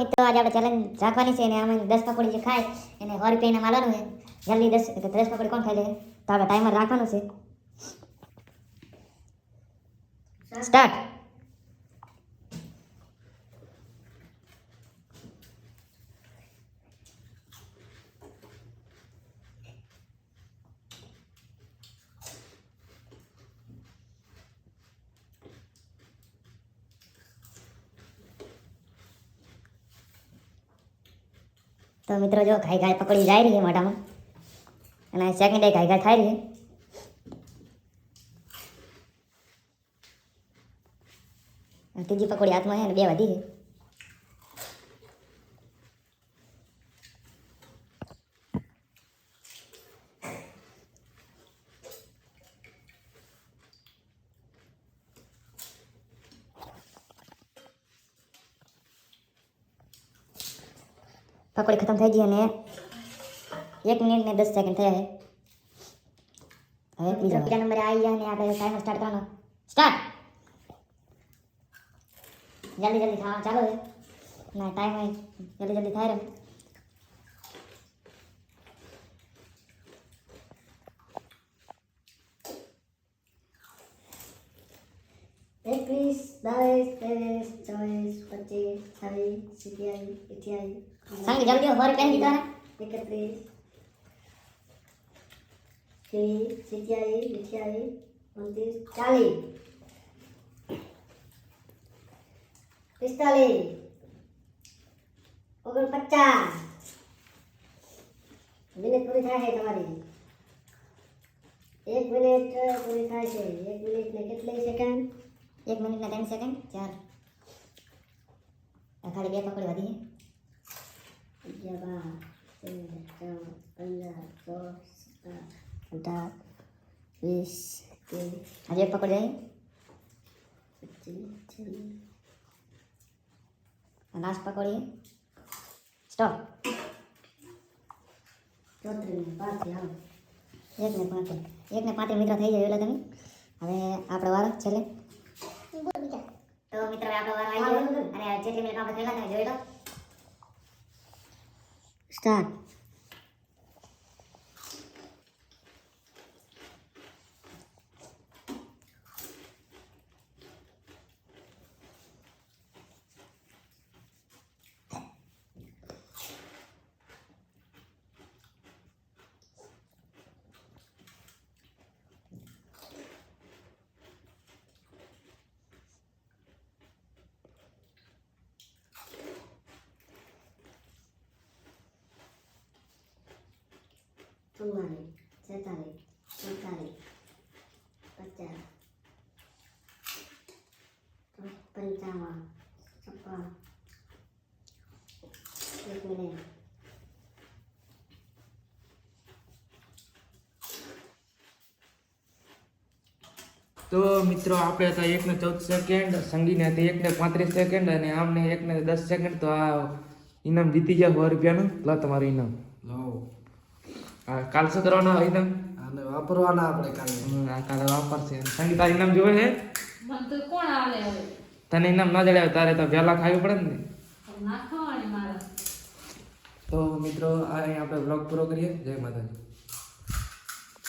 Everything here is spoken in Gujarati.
મિત્રો, આજે આપણે ચેલેન્જ રાખવાની છે અને અમે દસ પકોડી જે ખાય એને સો રૂપિયા માલવાનું છે. જલ્દી દસ દસ પકોડી કોણ ખાઈ લે? તો આપણે ટાઈમર રાખવાનું છે. સ્ટાર્ટ તો મિત્રો જો ઘાય ઘાય પકડી જાય રહી મોઢામાં. અને સેકન્ડ ઘાય ઘાય થાય રહી. ત્રીજી પકોડી હાથમાં છે અને બે વધી છે પકોડી ખતમ થઈ ગઈ અને એક મિનિટ ને દસ સેકન્ડ થયા છે હવે બીજો બીજા નંબરે આવી ગયા અને આપણે ટાઈમર સ્ટાર્ટ કરવાનો સ્ટાર્ટ જલ્દી જલ્દી ખાવા ચાલો છે ના ટાઈમ હોય જલ્દી જલ્દી થાય રહ્યો જલ્દી હોર પહેરી દીધા એકત્રીસ ત્રીસ સિત્યાવીસ અઠ્યાવીસ ઉનત્રીસ ચાલીસ પિસ્તાલીસ ઓગણપચાસ મિનિટ પૂરી થાય છે તમારી એક મિનિટ પૂરી થાય છે એક મિનિટ ને કેટલી સેકન્ડ એક મિનિટ ને ત્રણ સેકન્ડ ચાર. ખાલી બે પકડી વધી તેર પંદર સોળ અઢાર વીસ આજે પકડી લાસ્ટ પકડીએ સ્ટોપ ચોત્રીસ ને એક ને પાંત્રીસ એક ને પાંત્રીસ. મિત્ર થઈ જાય એટલે તમે. હવે આપણે વાર છેલ્લે તો મિત્રો હવે આપણો વારો આવી અને જેટલી મિનિટ આપણે તમે જોઈ લો સ્ટાર્ટ ચુમ્માલીસ છેતાલીસ સુડતાલીસ પચાસ પંચાવન છપ્પન. એક મિનિટ. તો મિત્રો આપણે હતા એકને ચૌદ સેકન્ડ સંગીને હતી એકને પાંત્રીસ સેકન્ડ અને આમને એકને દસ સેકન્ડ તો આ ઇનામ જીતી ગયા સો રૂપિયાનું. લો તમારું ઇનામ. લાવો. હા કાલ શું કરવાનો ઇનામ? આને વાપરવાના આપણે કાલે. હા કાલે વાપરશે. સંગીત તારે ઇનામ જોવે છે? મને તો કોણ આલે હવે? તને ઇનામ ના જણાવે તારે તો વેલા ખાવી પડે ને. મારે. તો મિત્રો આ અહીં આપણે બ્લોગ પૂરો કરીએ. જય માતાજી.